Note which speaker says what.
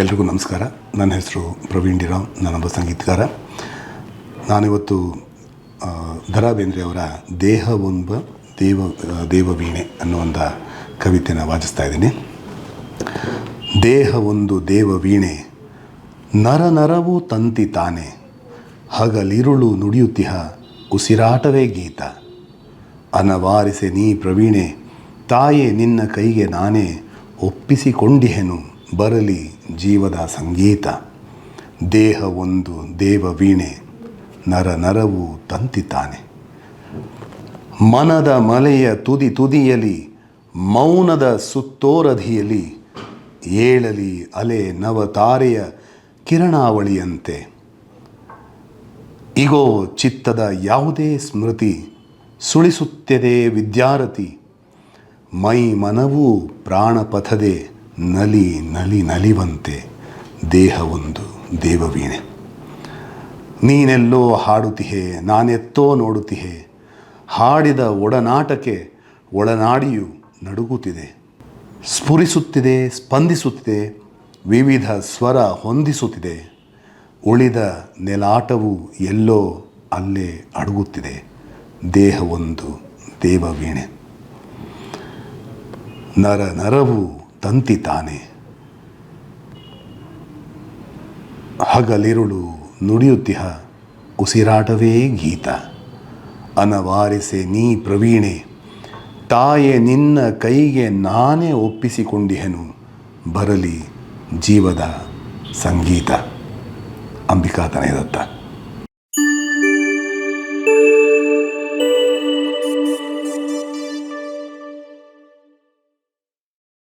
Speaker 1: ಎಲ್ರಿಗೂ ನಮಸ್ಕಾರ. ನನ್ನ ಹೆಸರು ಪ್ರವೀಣ್ ಡಿರಾವ್ ನಾನೊಬ್ಬ ಸಂಗೀತಗಾರ. ನಾನಿವತ್ತು ದರಾ ಬೇಂದ್ರೆ ಅವರ ದೇಹ ಒಂಬ ದೇವ ವೀಣೆ ದೇವವೀಣೆ ಅನ್ನೋ ಒಂದು ಕವಿತೆನ ವಾಚಿಸ್ತಾ ಇದ್ದೀನಿ. ದೇಹ ಒಂದು ದೇವವೀಣೆ ನರ ನರವು ತಂತಿ ತಾನೆ, ಹಗಲಿರುಳು ನುಡಿಯುತ್ತಿಹ ಉಸಿರಾಟವೇ ಗೀತ. ಅನವಾರಿಸೆ ನೀ ಪ್ರವೀಣೆ, ತಾಯೇ ನಿನ್ನ ಕೈಗೆ ನಾನೇ ಒಪ್ಪಿಸಿಕೊಂಡಿಹೆನು. ಬರಲಿ ಜೀವದ ಸಂಗೀತ. ದೇಹ ಒಂದು ದೇವ ವೀಣೆ, ನರ ನರವು ತಂತಿತಾನೆ ಮನದ ಮಲೆಯ ತುದಿ ತುದಿಯಲಿ, ಮೌನದ ಸುತ್ತೋರಧಿಯಲಿ, ಏಳಲಿ ಅಲೆ ನವತಾರೆಯ ಕಿರಣಾವಳಿಯಂತೆ. ಇಗೋ ಚಿತ್ತದ ಯಾವುದೇ ಸ್ಮೃತಿ, ಸುಳಿಸುತ್ತದೆ ವಿದ್ಯಾರತಿ. ಮೈ ಮನವೂ ಪ್ರಾಣಪಥದೆ. ನಲಿ ನಲಿ, ನಲಿವಂತೆ ದೇಹವೊಂದು ದೇವವೀಣೆ. ನೀನೆಲ್ಲೋ ಹಾಡುತ್ತಿಹೇ ನಾನೆತ್ತೋ ನೋಡುತ್ತಿಹೇ ಹಾಡಿದ ಒಡನಾಟಕ್ಕೆ ಒಳನಾಡಿಯು ನಡುಗುತ್ತಿದೆ. ಸ್ಫುರಿಸುತ್ತಿದೆ, ಸ್ಪಂದಿಸುತ್ತಿದೆ, ವಿವಿಧ ಸ್ವರ ಹೊಂದಿಸುತ್ತಿದೆ. ಉಳಿದ ನೆಲಾಟವು ಎಲ್ಲೋ ಅಲ್ಲೇ ಅಡಗುತ್ತಿದೆ. ದೇಹವೊಂದು ದೇವವೀಣೆ. ನರ ನರವು ತಂತಿ ತಾನೆ. ಹಗಲಿರುಳು ನುಡಿಯುತ್ತಿಹ ಉಸಿರಾಟವೇ ಗೀತ. ಅನವಾರಿಸೆ ನೀ ಪ್ರವೀಣೆ, ತಾಯೆ ನಿನ್ನ ಕೈಗೆ ನಾನೇ ಒಪ್ಪಿಸಿಕೊಂಡಿಹೆನು. ಬರಲಿ ಜೀವದ ಸಂಗೀತ. ಅಂಬಿಕಾ ತನಯದತ್ತ.